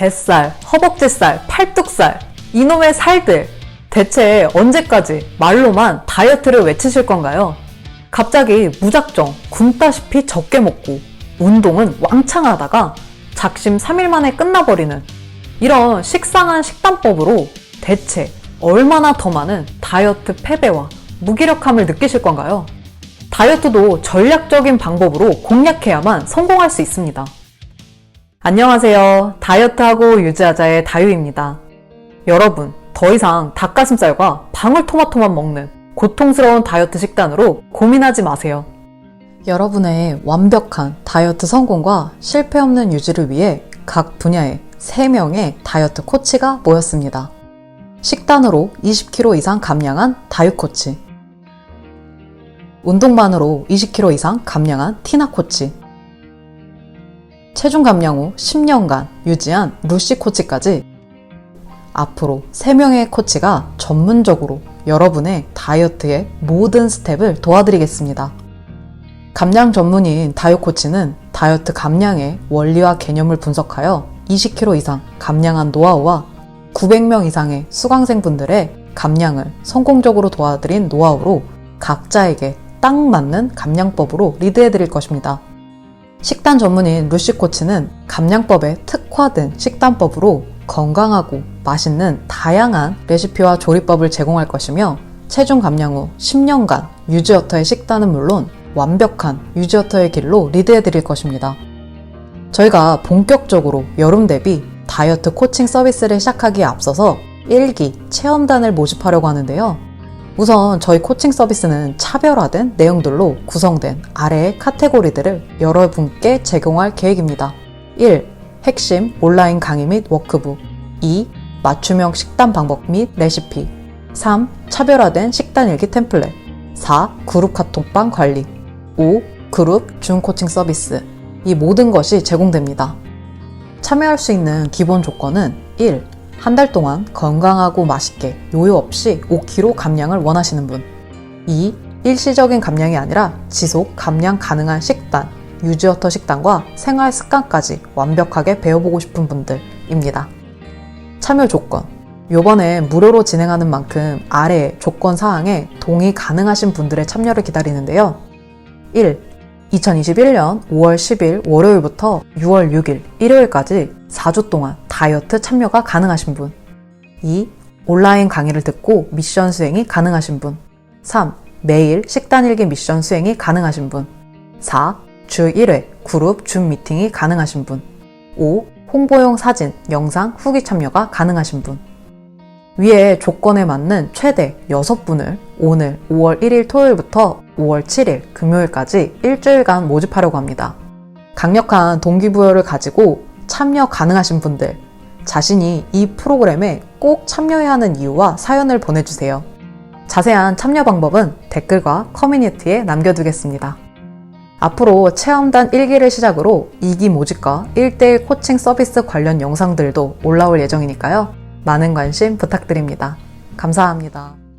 뱃살, 허벅지살, 팔뚝살, 이놈의 살들. 대체 언제까지 말로만 다이어트를 외치실 건가요? 갑자기 무작정 굶다시피 적게 먹고 운동은 왕창 하다가 작심 3일 만에 끝나버리는 이런 식상한 식단법으로 대체 얼마나 더 많은 다이어트 패배와 무기력함을 느끼실 건가요? 다이어트도 전략적인 방법으로 공략해야만 성공할 수 있습니다. 안녕하세요. 다이어트하고 유지하자의 다유입니다. 여러분, 더 이상 닭가슴살과 방울토마토만 먹는 고통스러운 다이어트 식단으로 고민하지 마세요. 여러분의 완벽한 다이어트 성공과 실패 없는 유지를 위해 각 분야의 3명의 다이어트 코치가 모였습니다. 식단으로 20kg 이상 감량한 다유 코치, 운동만으로 20kg 이상 감량한 티나 코치, 체중 감량 후 10년간 유지한 루시 코치까지 앞으로 3명의 코치가 전문적으로 여러분의 다이어트의 모든 스텝을 도와드리겠습니다. 감량 전문의인 다이어 코치는 다이어트 감량의 원리와 개념을 분석하여 20kg 이상 감량한 노하우와 900명 이상의 수강생분들의 감량을 성공적으로 도와드린 노하우로 각자에게 딱 맞는 감량법으로 리드해 드릴 것입니다. 식단 전문인 루시 코치는 감량법에 특화된 식단법으로 건강하고 맛있는 다양한 레시피와 조리법을 제공할 것이며 체중 감량 후 10년간 유지어터의 식단은 물론 완벽한 유지어터의 길로 리드해 드릴 것입니다. 저희가 본격적으로 여름 대비 다이어트 코칭 서비스를 시작하기에 앞서서 1기 체험단을 모집하려고 하는데요. 우선 저희 코칭 서비스는 차별화된 내용들로 구성된 아래의 카테고리들을 여러분께 제공할 계획입니다. 1. 핵심 온라인 강의 및 워크북 2. 맞춤형 식단 방법 및 레시피 3. 차별화된 식단 일기 템플릿 4. 그룹 카톡방 관리 5. 그룹 중 코칭 서비스 이 모든 것이 제공됩니다. 참여할 수 있는 기본 조건은 1. 한 달 동안 건강하고 맛있게 요요 없이 5kg 감량을 원하시는 분 2. 일시적인 감량이 아니라 지속 감량 가능한 식단, 유지어터 식단과 생활 습관까지 완벽하게 배워보고 싶은 분들입니다. 참여 조건. 요번에 무료로 진행하는 만큼 아래 조건 사항에 동의 가능하신 분들의 참여를 기다리는데요. 1. 2021년 5월 10일 월요일부터 6월 6일 일요일까지 4주 동안 다이어트 참여가 가능하신 분. 2. 온라인 강의를 듣고 미션 수행이 가능하신 분. 3. 매일 식단 일기 미션 수행이 가능하신 분. 4. 주 1회 그룹 줌 미팅이 가능하신 분. 5. 홍보용 사진, 영상, 후기 참여가 가능하신 분. 위에 조건에 맞는 최대 6분을 오늘 5월 1일 토요일부터 5월 7일 금요일까지 일주일간 모집하려고 합니다. 강력한 동기부여를 가지고 참여 가능하신 분들, 자신이 이 프로그램에 꼭 참여해야 하는 이유와 사연을 보내주세요. 자세한 참여 방법은 댓글과 커뮤니티에 남겨두겠습니다. 앞으로 체험단 1기를 시작으로 2기 모집과 1대1 코칭 서비스 관련 영상들도 올라올 예정이니까요. 많은 관심 부탁드립니다. 감사합니다.